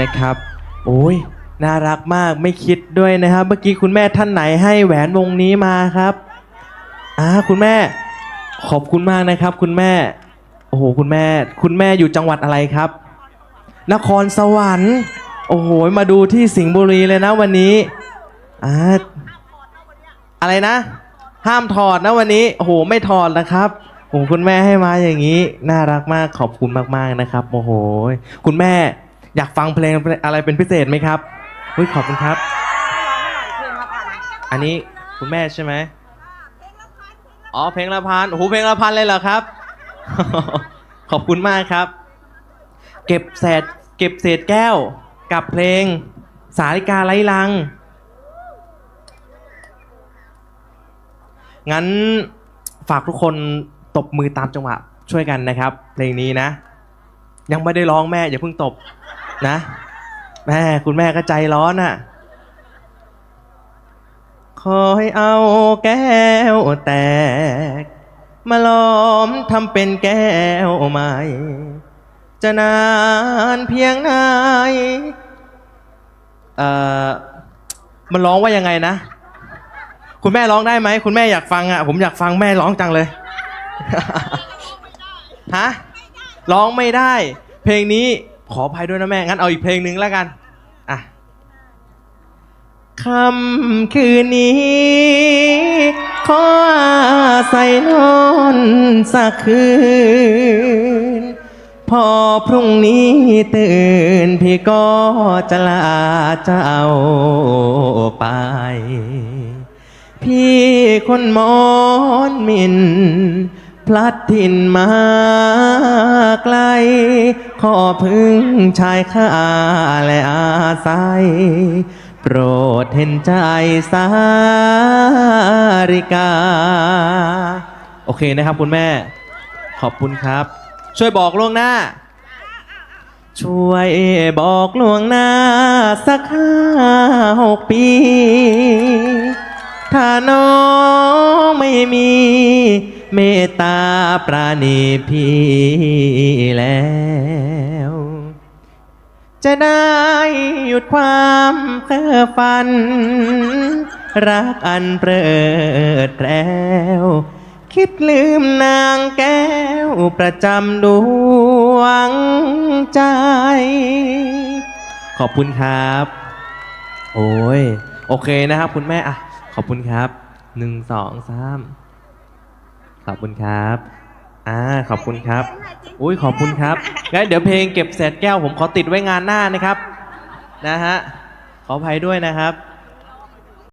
นะครับ โอ้ยน่ารักมากไม่คิดด้วยนะครับ เมื่อกี้คุณแม่ท่านไหนให้แหวนวงนี้มาครับอ่าคุณแม่ ขอบคุณมากนะครับ คุณแม่ โอ้โหคุณแม่ คุณแม่อยู่จังหวัดอะไรครับ นครสวรรค์ โอ้โหมาดูที่สิงห์บุรีเลยนะวันนี้อ่าอะไรนะ ห้ามถอดนะวันนี้โอ้โหไม่ถอดนะครับโอ้คุณแม่ให้มาอย่างนี้ น่ารักมากขอบคุณมากๆนะครับโอ้โหคุณแม่ อยากฟังเพลงอะไรเป็นพิเศษไหมครับเฮ้ยขอบคุณครับ อันนี้คุณแม่ใช่ไหมอ๋อเพลงละพันโอ้โหเพลงละพันเลยเหรอครับ ขอบคุณมากครับ เก็บเศษเก็บเศษแก้วกับเพลงสาริกาไร้ลัง งั้นฝากทุกคนตบมือตามจังหวะช่วยกันนะครับ เพลงนี้นะ ยังไม่ได้ร้องแม่อย่าเพิ่งตบ นะแม่คุณแม่ก็ใจร้อนอะขอให้เอาแก้วแตก มาล้อมทำเป็นแก้วใหม่ จะนานเพียงไหนเอ่อมันร้องว่ายังไงนะ คุณแม่ร้องได้ไหม คุณแม่อยากฟังอะ ผมอยากฟังแม่ร้องจังเลย ฮะ ร้องไม่ได้ เพลงนี้ ขออภัยด้วยนะแม่ งั้นเอาอีกเพลงหนึ่งแล้วกัน อะคำคืนนี้ ขออาศัยนอนสักคืน พอพรุ่งนี้ตื่น พี่ก็จะลาเจ้าไป พี่คนมอนมิน ถิ่นมาไกล ขอพึ่งชายคาและอาศัย โปรดเห็นใจสาริกา โอเคนะครับคุณแม่ ขอบคุณครับ ช่วยบอกล่วงหน้า ช่วยบอกล่วงหน้า สักห้าหกปีถ้าน้องไม่มี เมตตาปราณีพี่แล้ว จะได้หยุดความเพ้อฝัน รักอันเปรดแปรวคิดลืมนางแก้วประจำดวงใจ ขอบคุณครับ โอ้ย โอเคนะครับคุณแม่ อะ ขอบคุณครับ หนึ่งสองสาม ขอบคุณครับอ่าขอบคุณครับ อุ้ยขอบคุณครับงั้นเดี๋ยวเพลงเก็บเศษแก้วผมขอติดไว้งานหน้านะครับ นะฮะ ขออภัยด้วยนะครับ